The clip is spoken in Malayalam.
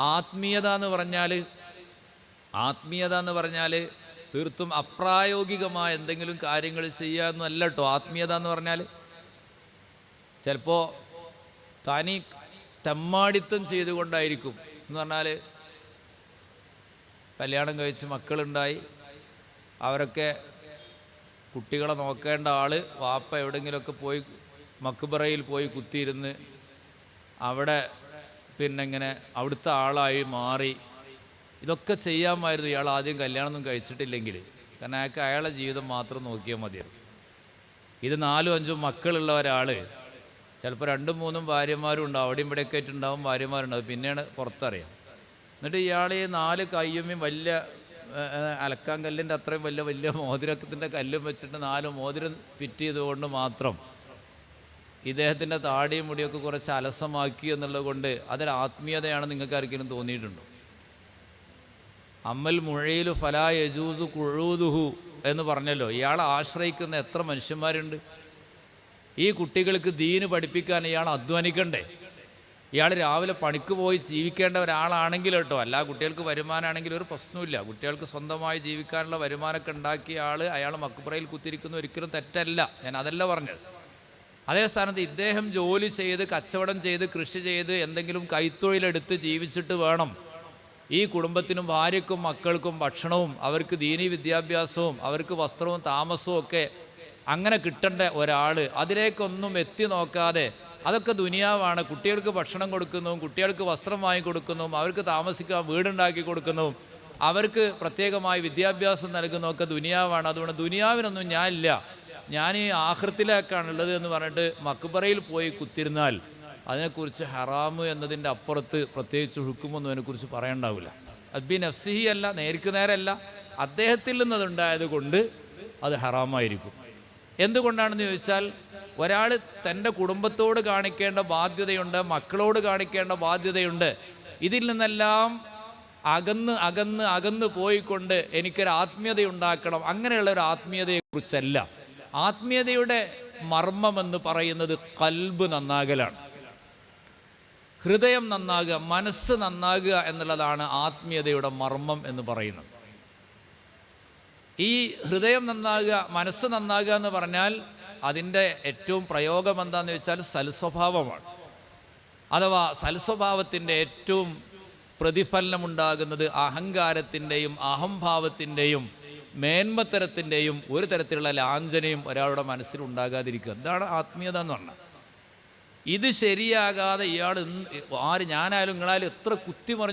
ആത്മീയത എന്ന് പറഞ്ഞാൽ ആത്മീയത എന്ന് പറഞ്ഞാൽ തീർത്തും അപ്രായോഗികമായ എന്തെങ്കിലും കാര്യങ്ങൾ ചെയ്യുക എന്നല്ല കേട്ടോ ആത്മീയത എന്ന് പറഞ്ഞാൽ ചിലപ്പോൾ തനി തെമ്മാടിത്തം ചെയ്തുകൊണ്ടായിരിക്കും. എന്ന് പറഞ്ഞാൽ കല്യാണം കഴിച്ച് മക്കളുണ്ടായി. അവരൊക്കെ കുട്ടികളെ നോക്കേണ്ട ആൾ വാപ്പ എവിടെങ്കിലുമൊക്കെ പോയി മക്ബറയിൽ പോയി കുത്തിയിരുന്ന് അവിടെ പിന്നെ ഇങ്ങനെ അവിടുത്തെ ആളായി മാറി. ഇതൊക്കെ ചെയ്യാമായിരുന്നു. ഇയാൾ ആദ്യം കല്യാണമൊന്നും കഴിച്ചിട്ടില്ലെങ്കിൽ. കാരണം അയാൾക്ക് അയാളെ ജീവിതം മാത്രം നോക്കിയാൽ മതിയായിരുന്നു. ഇത് നാലും അഞ്ചും മക്കളുള്ള ഒരാൾ ചിലപ്പോൾ രണ്ടും മൂന്നും ഭാര്യമാരും ഉണ്ടാവും. അവിടെയും ഇവിടെയൊക്കെ ആയിട്ടുണ്ടാവും ഭാര്യമാരുണ്ടാവും. പിന്നെയാണ് പുറത്തറിയാം. എന്നിട്ട് ഇയാൾ ഈ നാല് കയ്യുമ്മയും വലിയ അലക്കാൻ കല്ലിന്റെ അത്രയും വലിയ വലിയ മോതിരത്തിന്റെ കല്ലും വെച്ചിട്ട് നാല് മോതിരം ഫിറ്റ് ചെയ്തുകൊണ്ട് മാത്രം ഇദ്ദേഹത്തിന്റെ താടിയും മുടിയൊക്കെ കുറച്ച് അലസമാക്കി എന്നുള്ളത് കൊണ്ട് അതൊരു ആത്മീയതയാണ് നിങ്ങൾക്ക് ആർക്കെങ്കിലും തോന്നിയിട്ടുണ്ടോ? അമ്മൽ മുഴയിൽ ഫലാ യജൂസു കുഴൂതുഹു എന്ന് പറഞ്ഞല്ലോ. ഇയാളെ ആശ്രയിക്കുന്ന എത്ര മനുഷ്യന്മാരുണ്ട്? ഈ കുട്ടികൾക്ക് ദീന് പഠിപ്പിക്കാൻ ഇയാൾ അധ്വാനിക്കണ്ടേ? ഇയാൾ രാവിലെ പണിക്ക് പോയി ജീവിക്കേണ്ട ഒരാളാണെങ്കിൽ കേട്ടോ. അല്ല കുട്ടികൾക്ക് വരുമാനമാണെങ്കിൽ ഒരു പ്രശ്നമില്ല കുട്ടികൾക്ക് സ്വന്തമായി ജീവിക്കാനുള്ള വരുമാനമൊക്കെ ഉണ്ടാക്കിയ ആൾ അയാൾ മക്കുപ്രയിൽ കുത്തിരിക്കുന്ന ഒരിക്കലും തെറ്റല്ല. ഞാൻ അതല്ല പറഞ്ഞത്. അതേ സ്ഥാനത്ത് ഇദ്ദേഹം ജോലി ചെയ്ത് കച്ചവടം ചെയ്ത് കൃഷി ചെയ്ത് എന്തെങ്കിലും കൈത്തൊഴിലെടുത്ത് ജീവിച്ചിട്ട് വേണം. ഈ കുടുംബത്തിനും ഭാര്യക്കും മക്കൾക്കും ഭക്ഷണവും അവർക്ക് ദീനീ വിദ്യാഭ്യാസവും അവർക്ക് വസ്ത്രവും താമസവും ഒക്കെ അങ്ങനെ കിട്ടേണ്ട ഒരാൾ അതിലേക്കൊന്നും എത്തി നോക്കാതെ അതൊക്കെ ദുനിയാവാണ്. കുട്ടികൾക്ക് ഭക്ഷണം കൊടുക്കുന്നതും കുട്ടികൾക്ക് വസ്ത്രം വാങ്ങിക്കൊടുക്കുന്നതും അവർക്ക് താമസിക്കാൻ വീടുണ്ടാക്കി കൊടുക്കുന്നതും അവർക്ക് പ്രത്യേകമായി വിദ്യാഭ്യാസം നൽകുന്നതൊക്കെ ദുനിയാവാണ്. അതുകൊണ്ട് ദുനിയാവിനൊന്നും ഞാനില്ല. ഞാൻ ഈ ആഹൃത്തിലേക്കാണുള്ളത് എന്ന് പറഞ്ഞിട്ട് മക്ബറയിൽ പോയി കുത്തിരുന്നാൽ അതിനെക്കുറിച്ച് ഹറാമ് എന്നതിന്റെ അപ്പുറത്ത് പ്രത്യേകിച്ച് ഹുക്കുമൊന്നും അതിനെക്കുറിച്ച് പറയണ്ടാവില്ല. അത് ബി നഫ്സിഹി അല്ല നേർക്ക് നേരല്ല. അദ്ദേഹത്തിൽ നിന്നതുണ്ടായത് കൊണ്ട് അത് ഹറാമായിരിക്കും. എന്തുകൊണ്ടാണെന്ന് ചോദിച്ചാൽ ഒരാൾ തന്റെ കുടുംബത്തോട് കാണിക്കേണ്ട ബാധ്യതയുണ്ട് മക്കളോട് കാണിക്കേണ്ട ബാധ്യതയുണ്ട്. ഇതിൽ നിന്നെല്ലാം അകന്ന് അകന്ന് അകന്ന് പോയിക്കൊണ്ട് എനിക്കൊരു ആത്മീയത ഉണ്ടാക്കണം അങ്ങനെയുള്ള ഒരു ആത്മീയതയെക്കുറിച്ചല്ല. ആത്മീയതയുടെ മർമ്മം എന്ന് പറയുന്നത് കൽബ് നന്നാകലാണ്. ഹൃദയം നന്നാകുക മനസ്സ് നന്നാകുക എന്നുള്ളതാണ് ആത്മീയതയുടെ മർമ്മം എന്ന് പറയുന്നത്. ഈ ഹൃദയം നന്നാകുക മനസ്സ് നന്നാകുക എന്ന് പറഞ്ഞാൽ അതിന്റെ ഏറ്റവും പ്രയോഗം എന്താണെന്ന് വെച്ചാൽ സൽസ്വഭാവമാണ്. അഥവാ സൽസ്വഭാവത്തിന്റെ ഏറ്റവും പ്രതിഫലനമുണ്ടാകുന്നത് അഹങ്കാരത്തിന്റെയും അഹംഭാവത്തിന്റെയും മേന്മത്തരത്തിന്റെയും ഒരു തരത്തിലുള്ള ലാഞ്ചനയും ഒരാളുടെ മനസ്സിൽ ഉണ്ടാകാതിരിക്കുക. എന്താണ് ആത്മീയത എന്ന് പറഞ്ഞാൽ. ഇത് ശരിയാകാതെ ഇയാൾ ആര് ഞാനായാലും നിങ്ങളായാലും എത്ര കുത്തി മറിഞ്ഞു